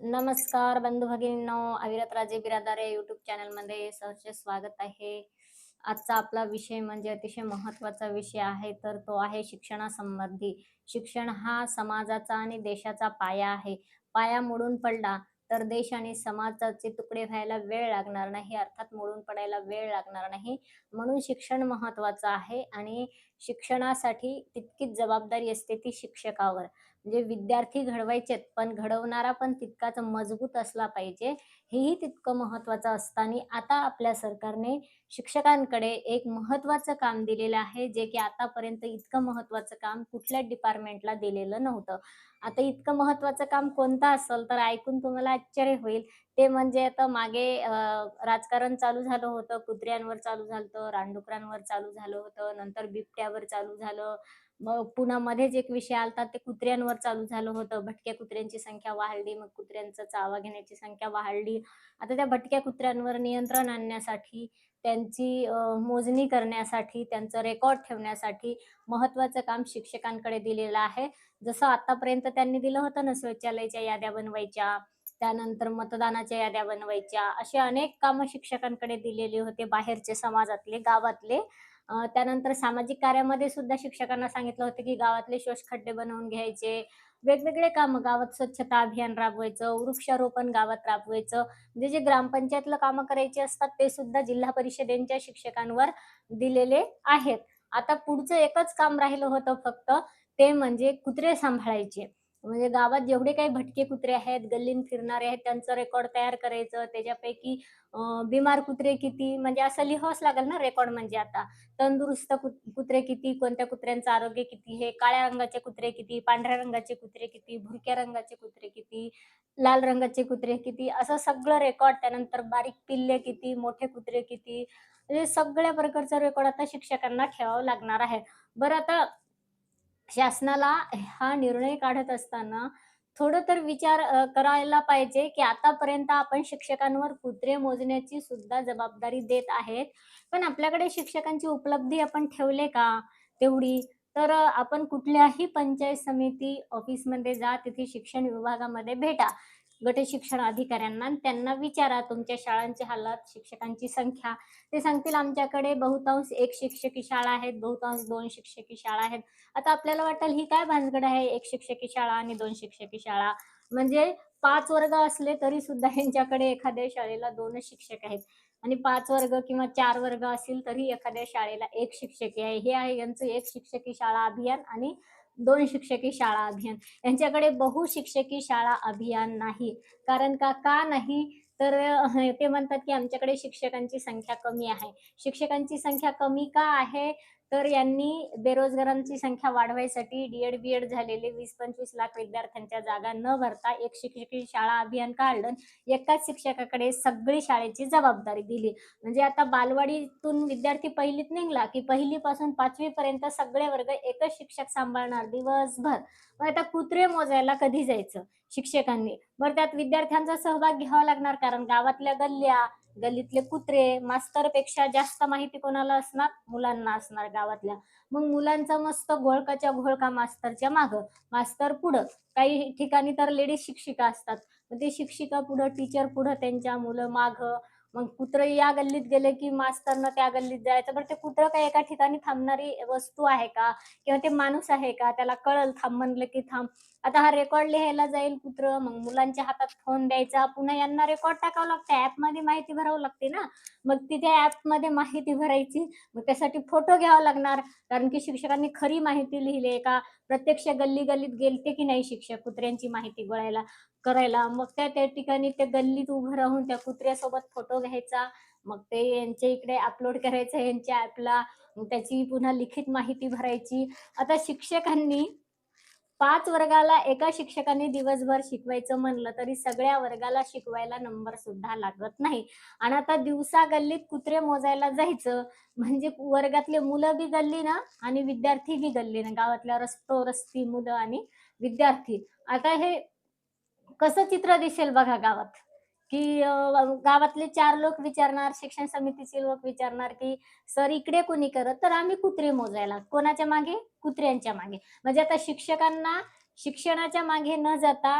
नमस्कार बंधू भगिनींनो अविरत राजे बिरादारे युट्यूब चॅनलमध्ये सहर्ष स्वागत आहे. आजचा आपला विषय म्हणजे अतिशय महत्त्वाचा विषय आहे तर तो आहे शिक्षणासंबंधी. शिक्षण हा समाजाचा आणि देशाचा पाया आहे. पाया मोडून पडला तर देश आणि समाजाचे तुकडे व्हायला वेळ लागणार नाही अर्थात मोडून पडायला वेळ लागणार नाही. म्हणून शिक्षण महत्त्वाचं आहे आणि शिक्षणासाठी तितकीच जबाबदारी असते ती शिक्षकावर. म्हणजे विद्यार्थी घडवायचेत पण घडवणारा पण तितकाच मजबूत असला पाहिजे. हेही तितकं महत्वाचं असताना आता आपल्या सरकारने शिक्षकांकडे एक महत्वाचं काम दिलेलं आहे जे की आतापर्यंत इतकं महत्वाचं काम कुठल्याच डिपार्टमेंटला दिलेलं नव्हतं. आता इतकं महत्वाचं काम कोणतं असेल तर ऐकून तुम्हाला आश्चर्य होईल. ते म्हणजे आता मागे राजकारण चालू झालं होतं कुत्र्यांवर चालू झालं होतं रानडुकरांवर चालू झालं होतं नंतर बिबट्यावर चालू झालं मग पुन्हा एक विषय आलता ते कुत्र्यांवर चालू झालं होतं. भटक्या कुत्र्यांची संख्या वाढली मग कुत्र्यांचा चावा घेण्याची संख्या वाढली. आता त्या भटक्या कुत्र्यांवर नियंत्रण आणण्यासाठी त्यांची मोजणी करण्यासाठी त्यांचं रेकॉर्ड ठेवण्यासाठी महत्वाचं काम शिक्षकांकडे दिलेलं आहे. जसं आतापर्यंत त्यांनी दिलं होतं ना शौचालयाच्या याद्या बनवायच्या त्यानंतर मतदानाच्या याद्या बनवायच्या असे अनेक कामं शिक्षकांकडे दिलेले होते बाहेरचे समाजातले गावातले. त्यानंतर सामाजिक कार्यामध्ये सुद्धा शिक्षकांना सांगितलं होतं की गावातले शोषखड्डे बनवून घ्यायचे वेगवेगळे कामं गावात स्वच्छता अभियान राबवायचं वृक्षारोपण गावात राबवायचं जे जे ग्रामपंचायतला कामं करायचे असतात ते सुद्धा जिल्हा परिषदेच्या शिक्षकांवर दिलेले आहेत. आता पुढचं एकच काम राहिलं होतं फक्त ते म्हणजे कुत्रे सांभाळायचे. म्हणजे गावात जेवढे काही भटके कुत्रे आहेत गल्लीन फिरणारे आहेत त्यांचं रेकॉर्ड तयार करायचं त्याच्यापैकी बिमार कुत्रे किती? म्हणजे असं लिहावंच लागेल ना रेकॉर्ड म्हणजे आता. तंदुरुस्त कुत्रे किती? कोणत्या कुत्र्यांचं आरोग्य किती? हे काळ्या रंगाचे कुत्रे किती? पांढऱ्या रंगाचे कुत्रे किती? भुरक्या रंगाचे कुत्रे किती? लाल रंगाचे कुत्रे किती? असं सगळं रेकॉर्ड त्यानंतर बारीक पिल्ले किती? मोठे कुत्रे किती? म्हणजे सगळ्या प्रकारचा रेकॉर्ड आता शिक्षकांना ठेवावं लागणार आहे. बरं आता शासनाला हा निर्णय काढत असताना थोडं तर विचार करायला पाहिजे की आतापर्यंत आपण शिक्षकांवर कुत्रे मोजण्याची सुद्धा जबाबदारी देत आहेत. पण आपल्याकडे शिक्षकांची उपलब्धी आपण ठेवले का? तेवढी. तर आपण कुठल्याही पंचायत समिती ऑफिसमध्ये जा तिथे शिक्षण विभागामध्ये भेटा. गट शिक्षण अधिकाऱ्यांना त्यांना विचारा तुमच्या शाळांच्या हालात शिक्षकांची संख्या. ते सांगतील आमच्याकडे बहुतांश एक शिक्षकी शाळा आहेत बहुतांश दोन शिक्षकी शाळा आहेत. आता आपल्याला वाटेल ही काय भानगड आहे एक शिक्षकी शाळा आणि दोन शिक्षकी शाळा? म्हणजे पाच वर्ग असले तरी सुद्धा यांच्याकडे एखाद्या शाळेला दोनच शिक्षक आहेत. आणि पाच वर्ग किंवा चार वर्ग असतील तरी एखाद्या शाळेला एक शिक्षकी आहे. हे आहे यांचं एक शिक्षकी शाळा अभियान आणि दोन शिक्षकी शाळा अभियान. यांच्याकडे बहुशिक्षकी शाळा अभियान नाही. कारण का का नाही? तर ते म्हणतात की आमच्याकडे शिक्षकांची संख्या कमी आहे. शिक्षकांची संख्या कमी का आहे? तर यांनी बेरोजगारांची संख्या वाढवायसाठी डीएड बीएड झालेले वीस पंचवीस लाख विद्यार्थ्यांच्या जागा न भरता एक शिक्षकी शाळा अभियान काढलं. एकाच शिक्षकाकडे सगळी शाळेची जबाबदारी दिली. म्हणजे आता बालवाडीतून विद्यार्थी पहिलीत निघला की पहिली पासून पाचवी पर्यंत सगळे वर्ग एकच शिक्षक सांभाळणार दिवसभर. मग आता कुत्रे मोजायला कधी जायचं शिक्षकांनी? बरं त्यात विद्यार्थ्यांचा सहभाग घ्यावा लागणार कारण गावातल्या गल्ल्या गल्लीतले कुत्रे मास्तरपेक्षा जास्त माहिती कोणाला असणार? मुलांना असणार गावातल्या. मग मुलांचा मस्त घोळकाच्या घोळका मास्तरच्या माग. मास्तर पुढं. काही ठिकाणी तर लेडीज शिक्षिका असतात. मग ते शिक्षिका पुढं टीचर पुढं त्यांच्या मुलं माग. मग कुत्र या गल्लीत गेले की मास्तरनं त्या गल्लीत जायचं. बरं ते कुत्र काय एका ठिकाणी थांबणारी वस्तू आहे का? किंवा ते माणूस आहे का? त्याला कळल थांब म्हणलं की थांब. आता हा रेकॉर्ड लिहायला जाईल कुत्र. मग मुलांच्या हातात फोन द्यायचा. पुन्हा यांना रेकॉर्ड टाकावं लागतं. ऍपमध्ये माहिती भरावं लागते ना. मग तिथे ऍपमध्ये माहिती भरायची. मग त्यासाठी फोटो घ्यावा लागणार. कारण की शिक्षकांनी खरी माहिती लिहिली का? प्रत्यक्ष गल्ली गल्लीत गेलते की नाही शिक्षक कुत्र्यांची माहिती गोळायला? करायला. मग त्या त्या ठिकाणी ते गल्लीत उभं राहून त्या कुत्र्यासोबत फोटो घ्यायचा. मग ते यांच्या इकडे अपलोड करायचं यांच्या ऍपला त्याची पुन्हा लिखित माहिती भरायची. आता शिक्षकांनी पाच वर्गाला एका शिक्षकाने दिवसभर शिकवायचं म्हणलं तरी सगळ्या वर्गाला शिकवायला नंबर सुद्धा लागत नाही. आणि आता दिवसा गल्लीत कुत्रे मोजायला जायचं. म्हणजे वर्गातले मुलं बी गल्ली ना आणि विद्यार्थी बी गल्ली ना. गावातल्या रस्तो रस्ती मुलं आणि विद्यार्थी. आता हे कसं चित्र दिसेल बघा गावात? की गावातले चार लोक विचारणार शिक्षण समितीचे लोक विचारणार की सर इकडे कोणी करत? तर आम्ही कुत्रे मोजायला. कोणाच्या मागे? कुत्र्यांच्या मागे. म्हणजे आता शिक्षकांना शिक्षणाच्या मागे न जाता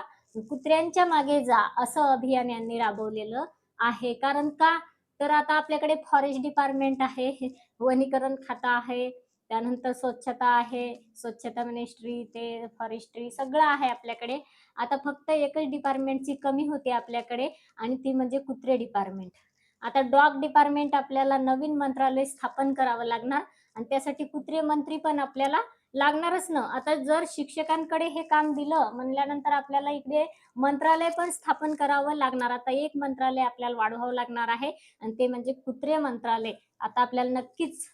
कुत्र्यांच्या मागे जा असं अभियान यांनी राबवलेलं आहे. कारण का? तर आता आपल्याकडे फॉरेस्ट डिपार्टमेंट आहे वनीकरण खातं आहे त्यानंतर स्वच्छता आहे स्वच्छता मिनिस्ट्री ते फॉरेस्ट्री सगळं आहे आपल्याकडे. आता फक्त एकच डिपार्टमेंटची कमी होते आपल्याकडे आणि ती म्हणजे कुत्रे डिपार्टमेंट आता डॉग डिपार्टमेंट आपल्याला नवीन मंत्रालय स्थापन करावं लागणार आणि त्यासाठी कुत्रे मंत्री पण आपल्याला लागणारच ना. आता जर शिक्षकांकडे हे काम दिलं म्हणल्यानंतर आपल्याला इकडे मंत्रालय पण स्थापन करावं लागणार. आता एक मंत्रालय आपल्याला वाढवावं लागणार आहे आणि ते म्हणजे कुत्रे मंत्रालय. आता आपल्याला नक्कीच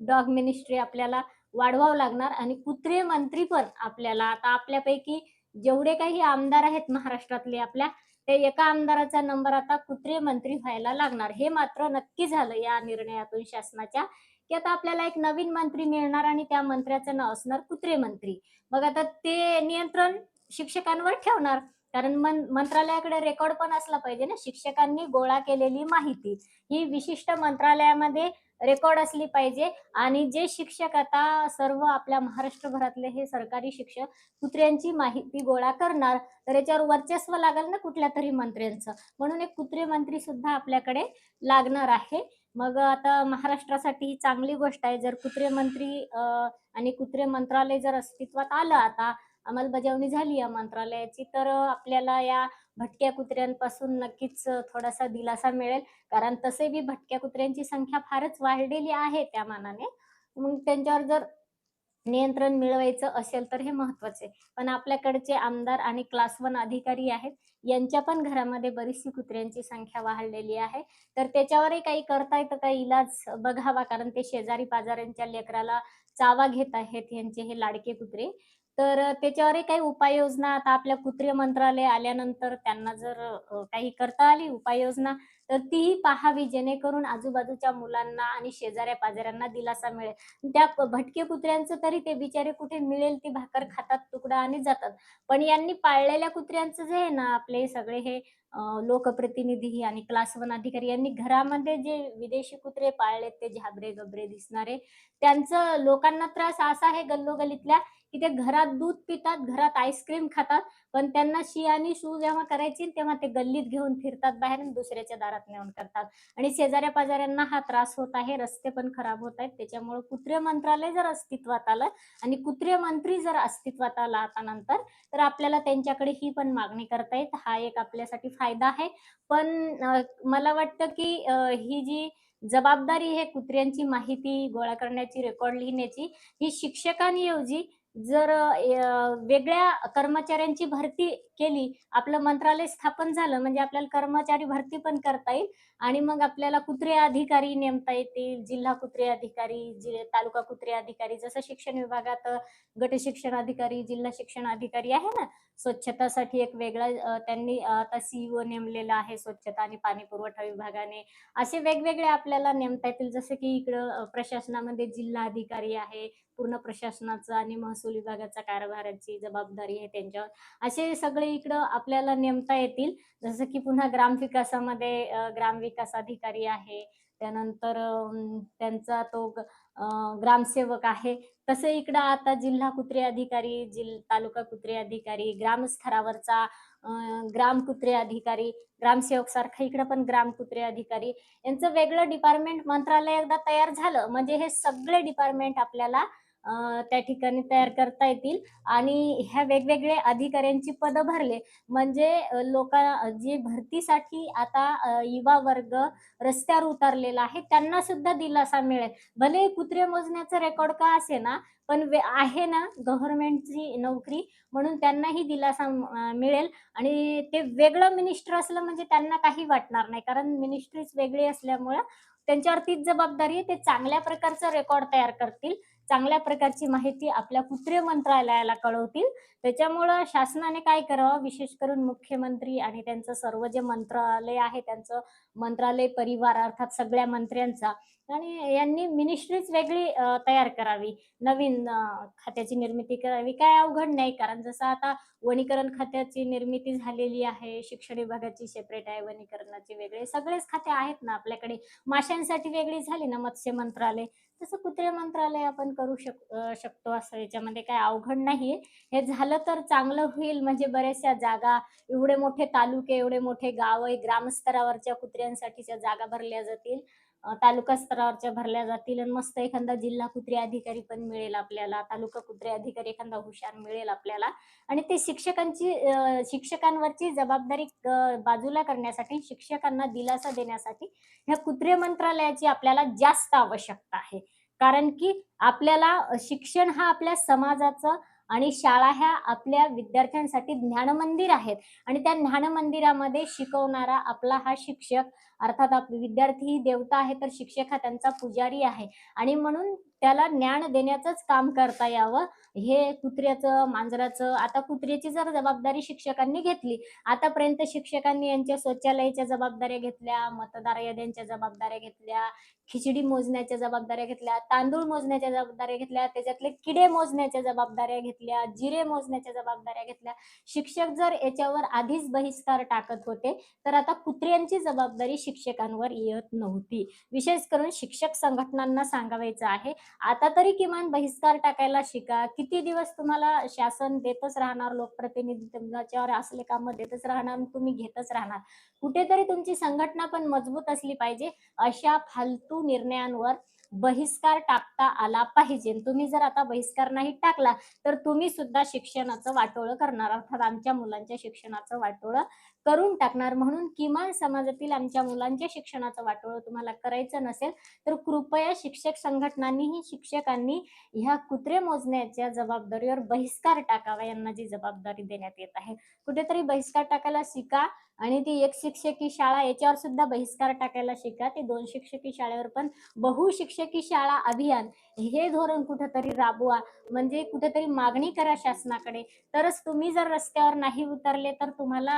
डॉग मिनिस्ट्री आपल्याला वाढवावं लागणार आणि कुत्रे मंत्री पण आपल्याला आता आपल्यापैकी जेवढे काही आमदार आहेत महाराष्ट्रातले आपल्या ते एका आमदाराचा नंबर आता कुत्रे मंत्री व्हायला लागणार. हे मात्र नक्की झालं या निर्णयातून शासनाच्या की आता आपल्याला एक नवीन मंत्री मिळणार आणि त्या मंत्र्याचं नाव असणार कुत्रे मंत्री. मग आता ते नियंत्रण शिक्षकांवर ठेवणार. कारण मन मंत्रालयाकडे रेकॉर्ड पण असला पाहिजे ना शिक्षकांनी गोळा केलेली माहिती. ही विशिष्ट मंत्रालयामध्ये रेकॉर्ड असली पाहिजे. आणि जे शिक्षक आता सर्व आपल्या महाराष्ट्रभरातले हे सरकारी शिक्षक कुत्र्यांची माहिती गोळा करणार तर याच्यावर वर्चस्व लागेल ना कुठल्या तरी मंत्र्यांचं. म्हणून एक कुत्रे मंत्री सुद्धा आपल्याकडे लागणार आहे. मग आता महाराष्ट्रासाठी ही चांगली गोष्ट आहे. जर कुत्रे मंत्री आणि कुत्रे मंत्रालय जर अस्तित्वात आलं आता अंमलबजावणी झाली या मंत्रालयाची तर आपल्याला या भटक्या कुत्र्यांपासून नक्कीच थोडासा दिलासा मिळेल. कारण तसे बी भटक्या कुत्र्यांची संख्या फारच वाढलेली आहे त्या मानाने. मग त्यांच्यावर जर नियंत्रण मिळवायचं असेल तर हे महत्त्वाचे. पण आपल्याकडचे आमदार आणि क्लास वन अधिकारी आहेत. यांच्या पण घरामध्ये बरीचशी कुत्र्यांची संख्या वाढलेली आहे. तर त्याच्यावरही काही करता येतं काही इलाज बघावा. कारण ते शेजारी पाजाऱ्यांच्या लेकराला चावा घेत आहेत यांचे हे लाडके कुत्रे. तर त्याच्यावरही काही उपाययोजना आता आपल्या कुत्रे मंत्रालय आल्यानंतर त्यांना जर काही करता आली उपाययोजना तर तीही पाहावी जेणेकरून आजूबाजूच्या मुलांना आणि शेजाऱ्या पाजाऱ्यांना दिलासा मिळेल. त्या भटके कुत्र्यांचं तरी ते बिचारे कुठे मिळेल ती भाकर खातात तुकडा आणि जातात. पण यांनी पाळलेल्या कुत्र्यांचं जे आहे ना आपले सगळे हे लोकप्रतिनिधी आणि क्लास वन अधिकारी यांनी घरामध्ये जे विदेशी कुत्रे पाळलेत ते झाबरे गबरे दिसणारे त्यांचं लोकांना त्रास असा आहे गल्लोगल्लीतल्या की ते घरात दूध पितात घरात आईस्क्रीम खातात पण त्यांना शी आणि शू जेव्हा करायची तेव्हा ते गल्लीत घेऊन फिरतात बाहेर दुसऱ्याच्या दारात नेऊन करतात. आणि शेजाऱ्या पाजाऱ्यांना हा त्रास होत आहे रस्ते पण खराब होत आहेत त्याच्यामुळे कुत्रे मंत्रालय जर अस्तित्वात आलं आणि कुत्रे मंत्री जर अस्तित्वात आला आता नंतर तर आपल्याला त्यांच्याकडे ही पण मागणी करता येत हा एक आपल्यासाठी फायदा आहे. पण मला वाटतं की ही जी जबाबदारी आहे कुत्र्यांची माहिती गोळा करण्याची रेकॉर्ड लिहिण्याची ही शिक्षकांऐवजी जर वेगळ्या कर्मचाऱ्यांची भरती केली आपलं मंत्रालय स्थापन झालं म्हणजे आपल्याला कर्मचारी भरती पण करता येईल आणि मग आपल्याला कुत्रे अधिकारी नेमता येतील जिल्हा कुत्रे अधिकारी तालुका कुत्रे अधिकारी जसं शिक्षण विभागात गट शिक्षण अधिकारी जिल्हा शिक्षण अधिकारी आहे ना स्वच्छतासाठी एक वेगळा त्यांनी आता सीईओ नेमलेला आहे स्वच्छता आणि पाणी पुरवठा विभागाने. असे वेगवेगळे आपल्याला नेमता येतील जसं की इकडं प्रशासनामध्ये जिल्हा अधिकारी आहे पूर्ण प्रशासनाचा आणि महसूल विभागाचा कारभाराची जबाबदारी आहे त्यांच्यावर. असे सगळे इकडं आपल्याला नेमता येतील. जसं की पुन्हा ग्रामविकासामध्ये ग्रामविकास अधिकारी आहे. त्यानंतर त्यांचा तो ग्रामसेवक आहे. तसे इकडं आता जिल्हा कुत्रे अधिकारी जिल तालुका कुत्रे अधिकारी ग्रामस्तरावरचा ग्राम कुत्रे अधिकारी ग्रामसेवक सारखा इकडं पण ग्राम कुत्रे अधिकारी. यांचं वेगळं डिपार्टमेंट मंत्रालय एकदा तयार झालं. म्हणजे हे सगळे डिपार्टमेंट आपल्याला त्या ठिकाणी तयार करता येतील. आणि ह्या वेगवेगळे अधिकाऱ्यांची पदं भरले. म्हणजे लोक जे भरतीसाठी आता युवा वर्ग रस्त्यावर उतरलेला आहे त्यांना सुद्धा दिलासा मिळेल. भले कुत्रे मोजण्याचा रेकॉर्ड का असे ना पण आहे ना गव्हर्नमेंटची नोकरी म्हणून त्यांनाही दिलासा मिळेल. आणि ते वेगळं मिनिस्टर असलं म्हणजे त्यांना काही वाटणार नाही. कारण मिनिस्ट्रीज वेगळी असल्यामुळं त्यांच्यावर तीच जबाबदारी आहे. ते चांगल्या प्रकारचं रेकॉर्ड तयार करतील. चांगल्या प्रकारची माहिती आपल्या कुत्रे मंत्रालयाला कळवतील. त्याच्यामुळं शासनाने काय करावं? विशेष करून मुख्यमंत्री आणि त्यांचं सर्व जे मंत्रालय आहे त्यांचं मंत्रालय परिवार अर्थात सगळ्या मंत्र्यांचा. आणि यांनी मिनिस्ट्रीच वेगळी तयार करावी. नवीन खात्याची निर्मिती करावी. काय अवघड नाही कारण जसं आता वनीकरण खात्याची निर्मिती झालेली आहे शिक्षण विभागाची सेपरेट आहे वनीकरणाची वेगळे सगळेच खाते आहेत ना आपल्याकडे. माशांसाठी वेगळी झाली ना मत्स्य मंत्रालय? तसं कुत्रे मंत्रालय आपण करू शक शकतो असं याच्यामध्ये काय अवघड नाही हे झालं तर चांगलं होईल म्हणजे बऱ्याचशा जागा, एवढे मोठे तालुके, एवढे मोठे गाव ग्रामस्तरावरच्या कुत्र्यांसाठीच्या जागा भरल्या जातील. तालुका स्तरावरच्या भरल्या जातील आणि मस्त एखादा जिल्हा कुत्री अधिकारी पण मिळेल आपल्याला, तालुका कुत्री अधिकारी एखादा हुशार मिळेल आपल्याला आणि ते शिक्षकांची शिक्षकांवरची जबाबदारी बाजूला करण्यासाठी, शिक्षकांना दिलासा देण्यासाठी ह्या कुत्रे मंत्रालयाची आपल्याला जास्त आवश्यकता आहे. कारण की आपल्याला शिक्षण हा आपल्या समाजाचं आणि शाळा ह्या आपल्या विद्यार्थ्यांसाठी ज्ञानमंदिर आहेत आणि त्या ज्ञानमंदिरामध्ये शिकवणारा आपला हा शिक्षक अर्थात आपले विद्यार्थी ही देवता आहे, तर शिक्षक हा त्यांचा पुजारी आहे आणि म्हणून त्याला ज्ञान देण्याचंच काम करता यावं. हे कुत्र्याचं, मांजराचं आता कुत्र्याची जर जबाबदारी शिक्षकांनी घेतली, आतापर्यंत शिक्षकांनी यांच्या शौचालयाच्या जबाबदाऱ्या घेतल्या, मतदार याद्यांच्या जबाबदाऱ्या घेतल्या, खिचडी मोजण्याच्या जबाबदाऱ्या घेतल्या, तांदूळ मोजण्याच्या जबाबदाऱ्या घेतल्या, त्याच्यातले किडे मोजण्याच्या जबाबदाऱ्या घेतल्या, जिरे मोजण्याच्या जबाबदाऱ्या घेतल्या. शिक्षक जर याच्यावर आधीच बहिष्कार टाकत होते, तर आता कुत्र्यांची जबाबदारी शिक्षकांवर येत नव्हती. विशेष करून शिक्षक संघटनांना सांगावायचं आहे, आता तरी किमान बहिष्कार टाकायला शिका. किती दिवस तुम्हाला शासन देतच राहणार, लोकप्रतिनिधी तुमच्यावर असले काम देतच राहणार तुम्ही घेतच राहणार. कुठेतरी तुमची संघटना पण मजबूत असली पाहिजे. अशा फालतू निर्णयांवर बहिष्कार टाकता आला पाहिजे. तुम्ही जर आता बहिष्कार नाही टाकला, तर तुम्ही सुद्धा शिक्षणाचं वाटोळं करणार. अर्थात आमच्या मुलांच्या शिक्षणाचं वाटोळं करून टाकणार. म्हणून किमान समाजातील आमच्या मुलांच्या शिक्षणाचं वाटोळं तुम्हाला करायचं नसेल, तर कृपया शिक्षक संघटनांनीही शिक्षकांनी ह्या कुत्रे मोजण्याच्या जबाबदारीवर बहिष्कार टाकावा. यांना जी जबाबदारी देण्यात येत आहे. कुठेतरी बहिष्कार टाकायला शिका आणि ती एक शिक्षकी शाळा याच्यावर सुद्धा बहिष्कार टाकायला शिका. ते दोन शिक्षकी शाळेवर पण बहुशिक्षकी शाळा अभियान हे धोरण कुठेतरी राबवा. म्हणजे कुठेतरी मागणी करा शासनाकडे. तरच तुम्ही जर रस्त्यावर नाही उतरले, तर तुम्हाला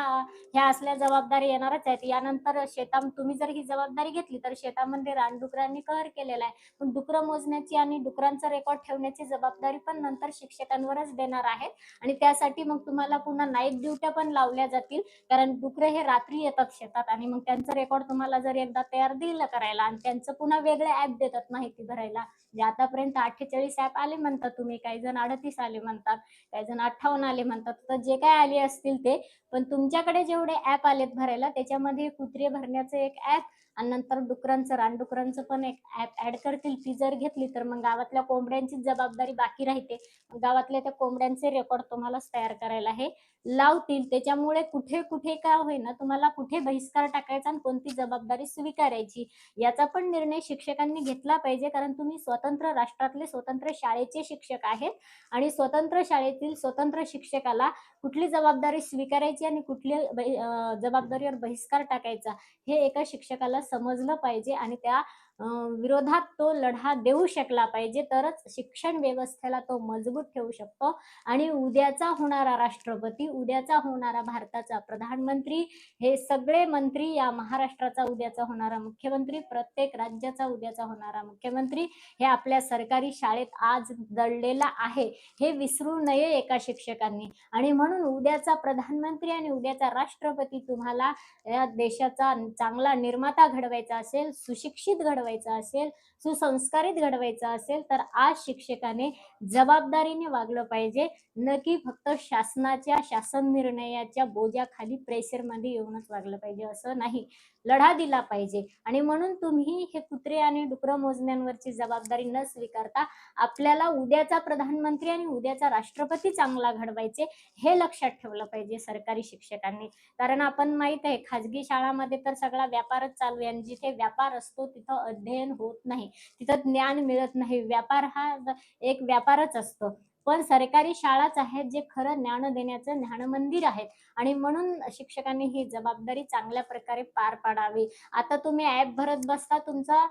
ह्या असल्या जबाबदारी येणारच आहेत. यानंतर शेता तुम्ही जर ही जबाबदारी घेतली, तर शेतामध्ये रानडुकरांनी कहर केलेला आहे. पण डुकरं मोजण्याची आणि डुकरांचा रेकॉर्ड ठेवण्याची जबाबदारी पण नंतर शिक्षकांवरच देणार आहेत आणि त्यासाठी मग तुम्हाला पुन्हा नाईट ड्युट्या पण लावल्या जातील. कारण डुकर हे रात्री येतात शेतात आणि मग त्यांचं रेकॉर्ड तुम्हाला जर एकदा तयार दिलं करायला आणि त्यांचं पुन्हा वेगळे ऍप देतात माहिती भरायला. जे आतापर्यंत अठ्ठेचाळीस ऍप आले म्हणतात तुम्ही, काही जण 38 आले म्हणतात, काही जण 58 आले म्हणतात. तर जे काय आले असतील ते, पण तुमच्याकडे जेवढे ऍप आलेत भरायला, त्याच्यामध्ये कुत्रे भरण्याचं एक ऍप आणि नंतर डुकरांचं, रानडुकरांचं पण एक ऍप ऍड करतील. ती जर घेतली, तर मग गावातल्या कोंबड्यांचीच जबाबदारी बाकी राहते. गावातल्या त्या कोंबड्यांचे रेकॉर्ड तुम्हालाच तयार करायला आहे लावतील. त्याच्यामुळे कुठे-कुठे काय होईना तुम्हाला कुठे बहिष्कार टाकायचा आणि कोणती जबाबदारी स्वीकारायची, याचा पण निर्णय शिक्षकांनी घेतला पाहिजे. कारण तुम्ही स्वतंत्र राष्ट्रातले, स्वतंत्र शाळेचे शिक्षक आहेत आणि स्वतंत्र शाळेतील स्वतंत्र शिक्षकाला कुठली जबाबदारी स्वीकारायची आणि कुठली बहि जबाबदारीवर बहिष्कार टाकायचा, हे एका शिक्षकाला समजलं पाहिजे आणि त्या विरोधात तो लढा देऊ शकला पाहिजे. तरच शिक्षण व्यवस्थेला तो मजबूत ठेवू शकतो आणि उद्याचा होणारा राष्ट्रपती, उद्याचा होणारा भारताचा प्रधानमंत्री, हे सगळे मंत्री या महाराष्ट्राचा उद्याचा होणारा मुख्यमंत्री, प्रत्येक राज्याचा उद्याचा होणारा मुख्यमंत्री, हे आपल्या सरकारी शाळेत आज दडलेला आहे. हे विसरू नये एका शिक्षकांनी आणि म्हणून उद्याचा प्रधानमंत्री आणि उद्याचा राष्ट्रपती तुम्हाला या देशाचा चांगला निर्माता घडवायचा असेल, सुशिक्षित घडवायचा ठेवायचा असेल सुसंस्कारित घडवायचा असेल, तर आज शिक्षकाने जबाबदारीने वागलं पाहिजे. न की फक्त शासनाच्या, शासन निर्णयाच्या बोजाखाली प्रेशरमध्ये येऊनच वागलं पाहिजे, असं नाही. लढा दिला पाहिजे आणि म्हणून तुम्ही हे कुत्रे आणि डुकरं मोजण्यांवरची जबाबदारी न स्वीकारता आपल्याला उद्याचा प्रधानमंत्री आणि उद्याचा राष्ट्रपती चांगला घडवायचे, हे लक्षात ठेवलं पाहिजे सरकारी शिक्षकांनी. कारण आपण माहीत आहे, खाजगी शाळामध्ये तर सगळा व्यापारच चालू आहे आणि जिथे व्यापार असतो, तिथं अध्ययन होत नाही. तिथं ज्ञान मिळत नाही. व्यापार हा एक व्यापारच असतो. पण सरकारी शाळाच आहेत, जे खरं ज्ञान देण्याचं ज्ञान मंदिर आहेत आणि म्हणून शिक्षकांनी ही जबाबदारी चांगल्या प्रकारे पार पाडावी. आता तुम्ही ऍप भरत बसता, तुमचा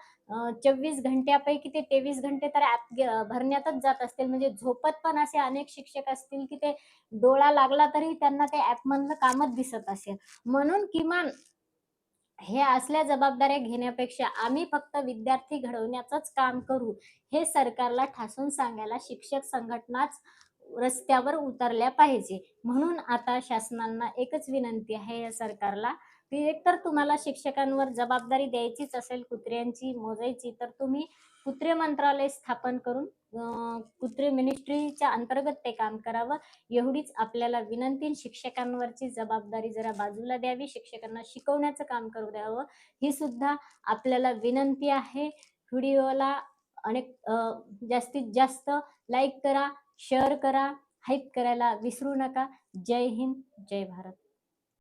चोवीस घंट्यापैकी ते 23 घंटे तर ऍप भरण्यातच जात असतील. म्हणजे झोपत पण असे अनेक शिक्षक असतील, की ते डोळा लागला तरी त्यांना ते ॲपमधलं कामच दिसत असेल. म्हणून किमान हे असल्या जबाबदाऱ्या घेण्यापेक्षा आम्ही फक्त विद्यार्थी घडवण्याचंच काम करू, हे सरकारला ठासून सांगायला शिक्षक संघटनाच रस्त्यावर उतरल्या पाहिजे. म्हणून आता शासनांना एकच विनंती आहे या सरकारला, की एकतर तुम्हाला शिक्षकांवर जबाबदारी द्यायचीच असेल कुत्र्यांची मोजायची, तर तुम्ही कुत्रे मंत्रालय स्थापन करून कुत्रे मिनिस्ट्रीच्या अंतर्गत ते काम करावं एवढीच आपल्याला विनंती. शिक्षकांवरची जबाबदारी जरा बाजूला द्यावी. शिक्षकांना शिकवण्याचं काम करू द्यावं. ही सुद्धा आपल्याला विनंती आहे. व्हिडिओला अनेक जास्तीत जास्त लाईक करा शेअर करा हाईप करायला विसरू नका. जय हिंद जय भारत.